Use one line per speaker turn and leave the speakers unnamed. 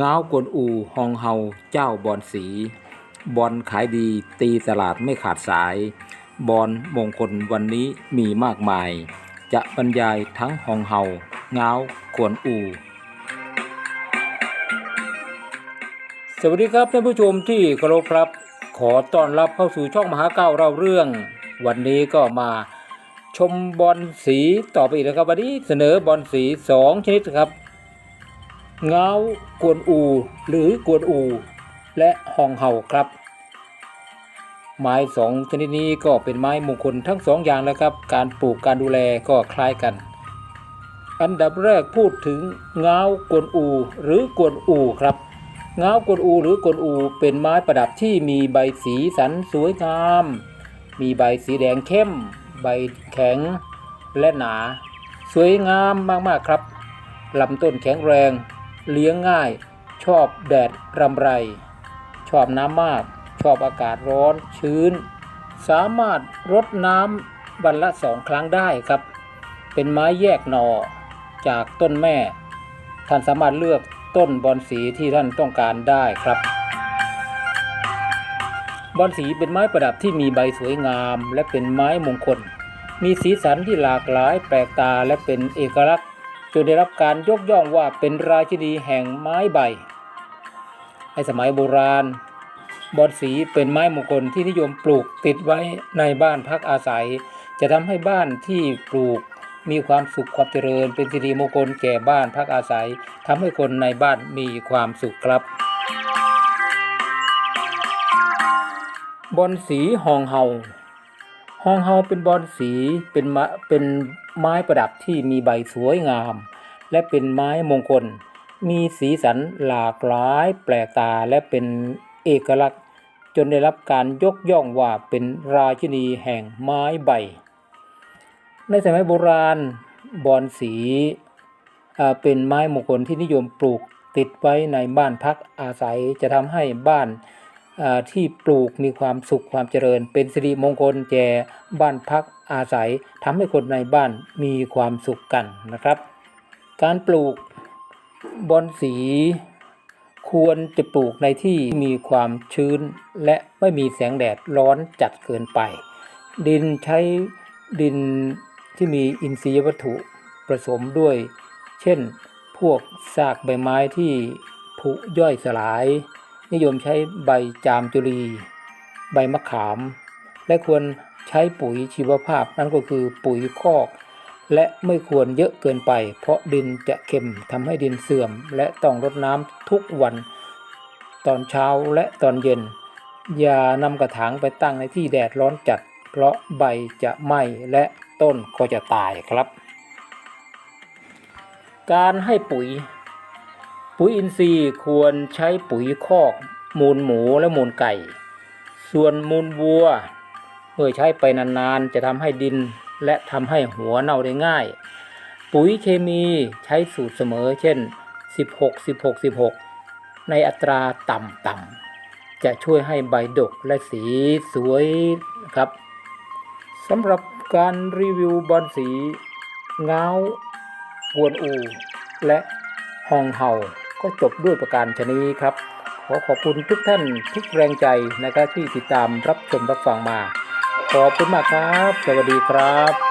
ง้าวกวนอูฮองเฮาเจ้าบอลสีบอลขายดีตีตลาดไม่ขาดสาย บอลมงคลวันนี้มีมากมาย จะบรรยายทั้งฮองเฮาง้าวกวนอู สวัสดีครับท่านผู้ชมที่เคารพครับ ขอต้อนรับเข้าสู่ช่องมหาเก้าเราเรื่อง วันนี้ก็มาชมบอลสีต่อไปอีกนะครับวันนี้เสนอบอลสีสองชนิดครับ เงากวนอู หรือกวนอู และฮองเฮาครับ ไม้สองชนิดนี้ก็เป็นไม้มงคลทั้งสองอย่างแล้วครับ การปลูกการดูแลก็คล้ายกัน อันดับแรกพูดถึงเงากวนอู หรือกวนอูครับเงากวนอูหรือกวนอู เป็นไม้ประดับที่มีใบสีสันสวยงาม มีใบสีแดงเข้ม ใบแข็งและหนา สวยงามมากๆครับลำต้นแข็งแรง เลี้ยงง่าย ชอบแดดรำไร ชอบน้ำมาก ชอบอากาศร้อนชื้น สามารถรดน้ำวันละสองครั้งได้ครับ เป็นไม้แยกหน่อจากต้นแม่ ท่านสามารถเลือกต้นบอนสีที่ท่านต้องการได้ครับบอนสีเป็นไม้ประดับที่มีใบสวยงาม และเป็นไม้มงคล มีสีสันที่หลากหลายแปลกตาและเป็นเอกลักษณ์ จนได้รับการยกย่องว่าเป็นราชินีแห่งไม้ใบ ในสมัยโบราณ บอนสีเป็นไม้มงคลที่นิยมปลูกติดไว้ในบ้านพักอาศัย จะทำให้บ้านที่ปลูกมีความสุขความเจริญ เป็นสิริมงคลแก่บ้านพักอาศัยทำให้คนในบ้านมีความสุขครับ บอนสีฮองเฮา ฮองเฮาเป็นบอนสีเป็นไม้เป็นไม้ประดับที่มีใบสวยงาม และเป็นไม้มงคล มีสีสันหลากหลายแปลกตาและเป็นเอกลักษณ์ จนได้รับการยกย่องว่าเป็นราชินีแห่งไม้ใบ ในสมัยโบราณบอนสีอ่าเป็นไม้มงคลที่นิยมปลูกติดไว้ในบ้านพักอาศัยจะทำให้บ้าน ที่ปลูกมีความสุขความเจริญ เป็นสิริมงคลแก่บ้านพักอาศัยทำให้คนในบ้านมีความสุขกันนะครับ การปลูกบอนสีควรจะปลูกในที่มีความชื้น และไม่มีแสงแดดร้อนจัดเกินไป ดินใช้ดินที่มีอินทรียวัตถุผสมด้วย เช่น พวกซากใบไม้ที่ผุย่อยสลาย นิยมใช้ใบจามจุลี ใบมะขาม และควรใช้ปุ๋ยชีวภาพนั่นก็คือปุ๋ยคอก และไม่ควรเยอะเกินไป เพราะดินจะเค็มทำให้ดินเสื่อม และต้องรดน้ำทุกวัน ตอนเช้าและตอนเย็น อย่านำกระถางไปตั้งในที่แดดร้อนจัด เพราะใบจะไหม้และต้นก็จะตายครับ การให้ปุ๋ย ปุ๋ยอินทรีย์ควรใช้ปุ๋ยคอก มูลหมูและมูลไก่ ส่วนมูลวัว เมื่อใช้ไปนานๆ จะทำให้ดินและทำให้หัวเน่าได้ง่าย ปุ๋ยเคมีใช้สูตรเสมอ เช่น 16 16 16 ในอัตราต่ำๆจะช่วยให้ใบดกและสีสวยครับสำหรับการรีวิวบอลสีเงากวนอู และฮองเฮา ก็จบด้วยประการชนีครับ ขอขอบคุณทุกท่านทุกแรงใจนะครับที่ติดตามรับชมรับฟังมา ขอบคุณมากครับ สวัสดีครับ